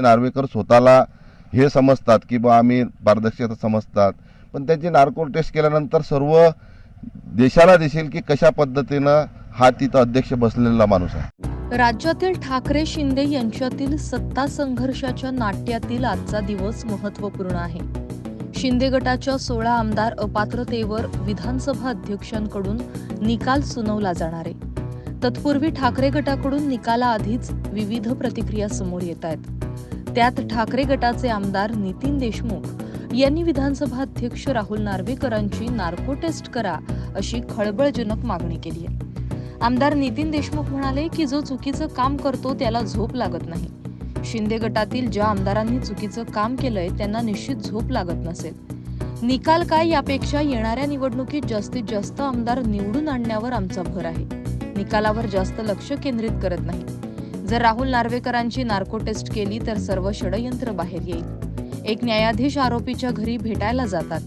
नार्वेकर स्वतःला हे समजतात की बा आम्ही पारदर्शकता समजतात. पण त्यांची नार्को टेस्ट केल्यानंतर सर्व देशाला दिसेल की कशा पद्धतीनं हा तिथं अध्यक्ष बसलेला माणूस आहे. राज्यातील ठाकरे शिंदे यांच्यातील सत्ता संघर्षाच्या नाट्यातील आजचा दिवस महत्त्वपूर्ण आहे. शिंदे गटाच्या सोळा आमदार अपात्रतेवर विधानसभा अध्यक्षांकडून निकाल सुनावला जाणार आहे. तत्पूर्वी ठाकरे गटाकडून निकालाआधीच विविध प्रतिक्रिया समोर येत आहेत. त्यात ठाकरे गटाचे आमदार नितीन देशमुख यांनी विधानसभा अध्यक्ष राहुल नार्वेकरांची नार्को टेस्ट करा अशी खळबळजनक मागणी केली आहे. आमदार नितीन देशमुख म्हणाले की जो चुकीचं काम करतो त्याला झोप लागत नाही. शिंदे गटातील ज्या आमदारांनी चुकीचं काम केलंय त्यांना निश्चित झोप लागत नसेल. निकाल काय यापेक्षा येणाऱ्या निवडणुकीत जास्तीत जास्त आमदार निवडून आणण्यावर आमचा भर आहे. निकालावर जास्त लक्ष केंद्रित करत नाही. जर राहुल नार्वेकरांची नार्को टेस्ट केली तर सर्व षडयंत्र बाहेर येईल. एक न्यायाधीश आरोपीच्या घरी भेटायला जातात.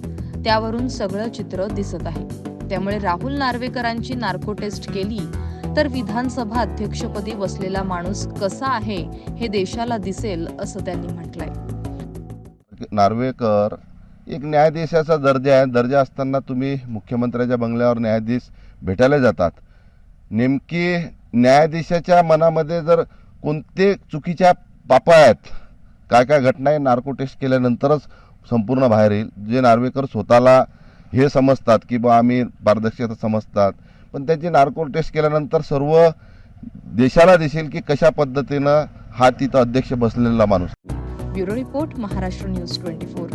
त्यावरून सगळं चित्र दिसत आहे. त्यामुळे राहुल नार्वेकरांची नार्को टेस्ट केली तर विधानसभा अध्यक्षपदी बसलेला माणूस कसा आहे हे देशाला दिसेल असं त्यांनी म्हटलंय. नार्वेकर एक न्यायाधीशाचा दर्जा आहे. दर्जा असताना तुम्ही मुख्यमंत्र्याच्या बंगल्यावर न्यायाधीश भेटायला जातात. नेमकी न्यायाधीशाच्या मनामध्ये जर कोणते चुकीच्या पापा आहेत काय काय घटना आहे नार्को टेस्ट केल्यानंतरच संपूर्ण बाहेर येईल. जे नार्वेकर स्वतःला हे समजतात की बा आम्ही पारदर्शकता समजतात. पण त्यांची नार्को टेस्ट केल्यानंतर सर्व देशाला दिसेल की कशा पद्धतीनं हा तिथं अध्यक्ष बसलेला माणूस. Bureau report Maharashtra news twenty four.